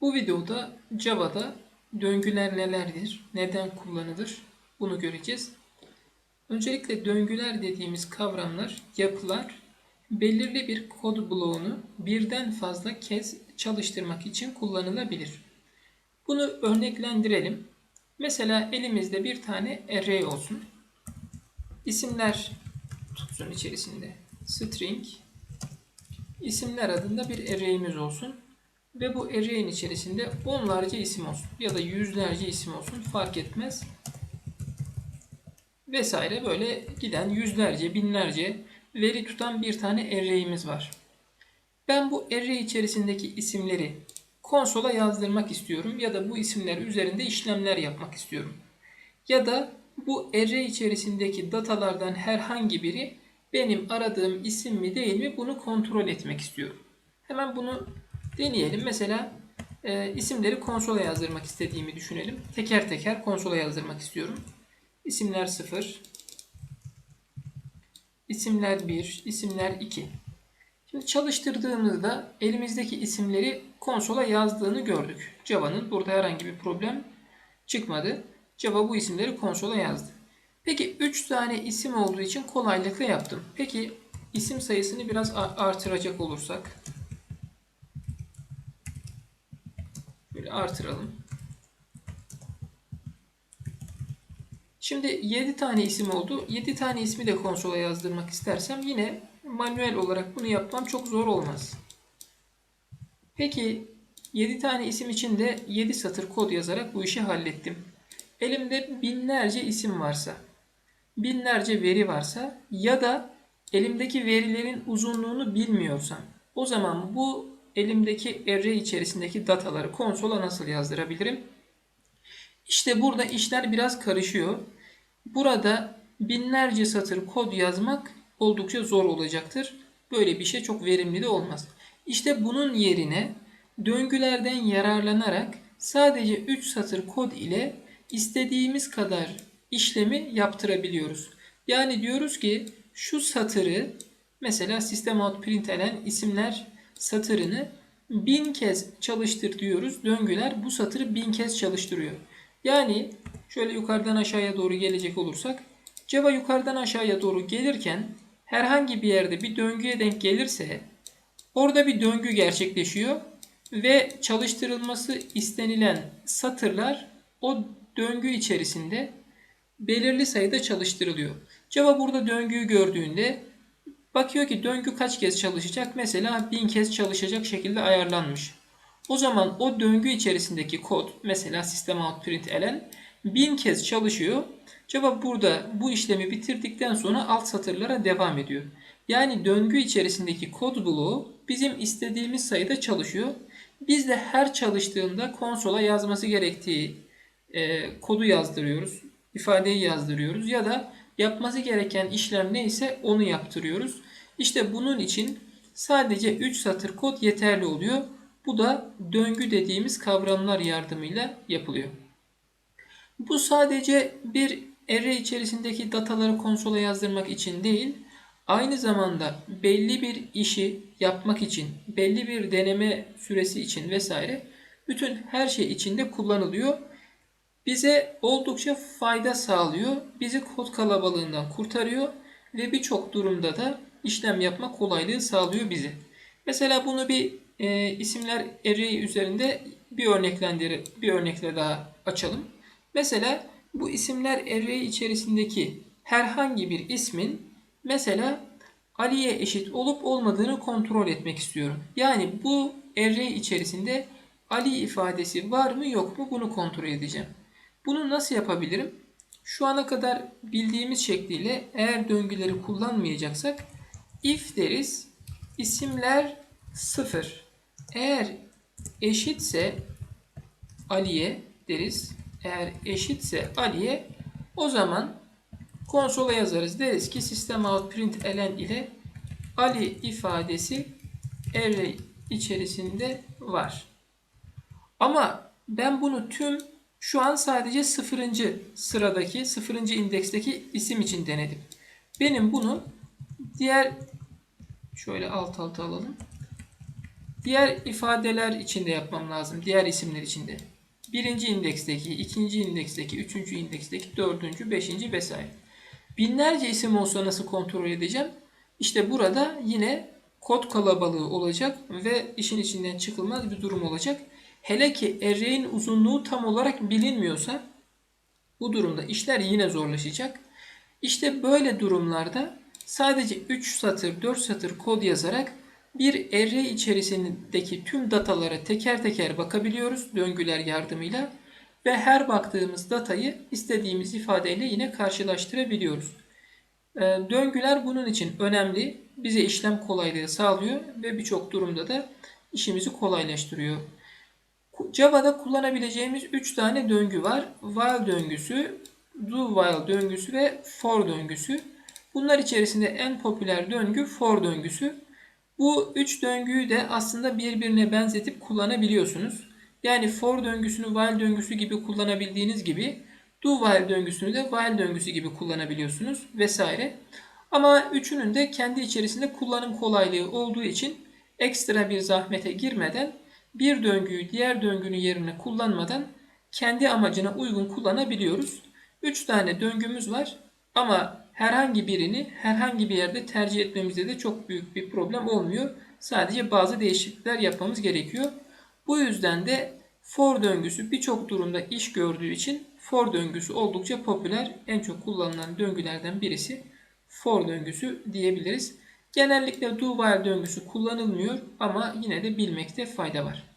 Bu videoda Java'da döngüler nelerdir, neden kullanılır bunu göreceğiz. Öncelikle döngüler dediğimiz kavramlar, yapılar belirli bir kod bloğunu birden fazla kez çalıştırmak için kullanılabilir. Bunu örneklendirelim. Mesela elimizde bir tane array olsun. İsimler tutsun içerisinde. String isimler adında bir array'imiz olsun. Ve bu array'in içerisinde onlarca isim olsun. Ya da yüzlerce isim olsun. Fark etmez. Vesaire böyle giden yüzlerce, binlerce veri tutan bir tane array'imiz var. Ben bu array içerisindeki isimleri konsola yazdırmak istiyorum ya da bu isimler üzerinde işlemler yapmak istiyorum. Ya da bu array içerisindeki datalardan herhangi biri benim aradığım isim mi değil mi bunu kontrol etmek istiyorum. Hemen bunu deneyelim. Mesela e, isimleri konsola yazdırmak istediğimi düşünelim. Teker teker konsola yazdırmak istiyorum. İsimler 0, isimler 1, isimler 2. Şimdi çalıştırdığımızda elimizdeki isimleri konsola yazdığını gördük. Java'nın burada herhangi bir problem çıkmadı. Java bu isimleri konsola yazdı. Peki 3 tane isim olduğu için kolaylıkla yaptım. Peki isim sayısını biraz artıracak olursak. Böyle artıralım. Şimdi 7 tane isim oldu. 7 tane ismi de konsola yazdırmak istersem yine manuel olarak bunu yapmam çok zor olmaz. Peki 7 tane isim için de 7 satır kod yazarak bu işi hallettim. Elimde binlerce isim varsa, binlerce veri varsa ya da elimdeki verilerin uzunluğunu bilmiyorsam o zaman bu elimdeki array içerisindeki dataları konsola nasıl yazdırabilirim? İşte burada işler biraz karışıyor. Burada binlerce satır kod yazmak oldukça zor olacaktır. Böyle bir şey çok verimli de olmaz. İşte bunun yerine döngülerden yararlanarak sadece 3 satır kod ile istediğimiz kadar işlemi yaptırabiliyoruz. Yani diyoruz ki şu satırı mesela system out println isimler satırını bin kez çalıştır diyoruz. Döngüler bu satırı bin kez çalıştırıyor. Yani şöyle yukarıdan aşağıya doğru gelecek olursak Java yukarıdan aşağıya doğru gelirken herhangi bir yerde bir döngüye denk gelirse orada bir döngü gerçekleşiyor ve çalıştırılması istenilen satırlar o döngü içerisinde belirli sayıda çalıştırılıyor. Java burada döngüyü gördüğünde bakıyor ki döngü kaç kez çalışacak? Mesela 1000 kez çalışacak şekilde ayarlanmış. O zaman o döngü içerisindeki kod mesela system out println 1000 kez çalışıyor. Java burada bu işlemi bitirdikten sonra alt satırlara devam ediyor. Yani döngü içerisindeki kod bloğu bizim istediğimiz sayıda çalışıyor. Biz de her çalıştığında konsola yazması gerektiği e, kodu yazdırıyoruz. ifadeyi yazdırıyoruz ya da yapması gereken işlem neyse onu yaptırıyoruz. İşte bunun için sadece 3 satır kod yeterli oluyor. Bu da döngü dediğimiz kavramlar yardımıyla yapılıyor. Bu sadece bir array içerisindeki dataları konsola yazdırmak için değil, aynı zamanda belli bir işi yapmak için, belli bir deneme süresi için vesaire bütün her şey içinde kullanılıyor. Bize oldukça fayda sağlıyor. Bizi kod kalabalığından kurtarıyor ve birçok durumda da işlem yapma kolaylığı sağlıyor bizi. Mesela bunu bir e, isimler array üzerinde bir örneklendir bir örnekle daha açalım. Mesela bu isimler array içerisindeki herhangi bir ismin mesela Ali'ye eşit olup olmadığını kontrol etmek istiyorum. Yani bu array içerisinde Ali ifadesi var mı yok mu bunu kontrol edeceğim. Bunu nasıl yapabilirim? Şu ana kadar bildiğimiz şekliyle eğer döngüleri kullanmayacaksak if deriz isimler 0 eğer eşitse Ali'ye deriz. Eğer eşitse Ali'ye o zaman konsola yazarız. Deriz ki system out println ile Ali ifadesi array içerisinde var. Ama ben bunu tüm şu an sadece sıfırıncı sıradaki, sıfırıncı indeksteki isim için denedim. Benim bunu diğer şöyle alt alta alalım. Diğer ifadeler içinde yapmam lazım. Diğer isimler içinde. Birinci indeksteki, ikinci indeksteki, üçüncü indeksteki, dördüncü, beşinci vesaire. Binlerce isim olsa nasıl kontrol edeceğim? İşte burada yine kod kalabalığı olacak ve işin içinden çıkılmaz bir durum olacak. Hele ki array'in uzunluğu tam olarak bilinmiyorsa bu durumda işler yine zorlaşacak. İşte böyle durumlarda sadece 3 satır 4 satır kod yazarak bir array içerisindeki tüm datalara teker teker bakabiliyoruz döngüler yardımıyla ve her baktığımız datayı istediğimiz ifadeyle yine karşılaştırabiliyoruz. Ee, Döngüler bunun için önemli. Bize işlem kolaylığı sağlıyor ve birçok durumda da işimizi kolaylaştırıyor. Java'da kullanabileceğimiz 3 tane döngü var. While döngüsü, do while döngüsü ve for döngüsü. Bunlar içerisinde en popüler döngü for döngüsü. Bu 3 döngüyü de aslında birbirine benzetip kullanabiliyorsunuz. Yani for döngüsünü while döngüsü gibi kullanabildiğiniz gibi do while döngüsünü de while döngüsü gibi kullanabiliyorsunuz vesaire. Ama üçünün de kendi içerisinde kullanım kolaylığı olduğu için ekstra bir zahmete girmeden bir döngüyü diğer döngünün yerine kullanmadan kendi amacına uygun kullanabiliyoruz. 3 tane döngümüz var ama herhangi birini herhangi bir yerde tercih etmemizde de çok büyük bir problem olmuyor. Sadece bazı değişiklikler yapmamız gerekiyor. Bu yüzden de for döngüsü birçok durumda iş gördüğü için for döngüsü oldukça popüler. En çok kullanılan döngülerden birisi for döngüsü diyebiliriz. Genellikle do döngüsü kullanılmıyor ama yine de bilmekte fayda var.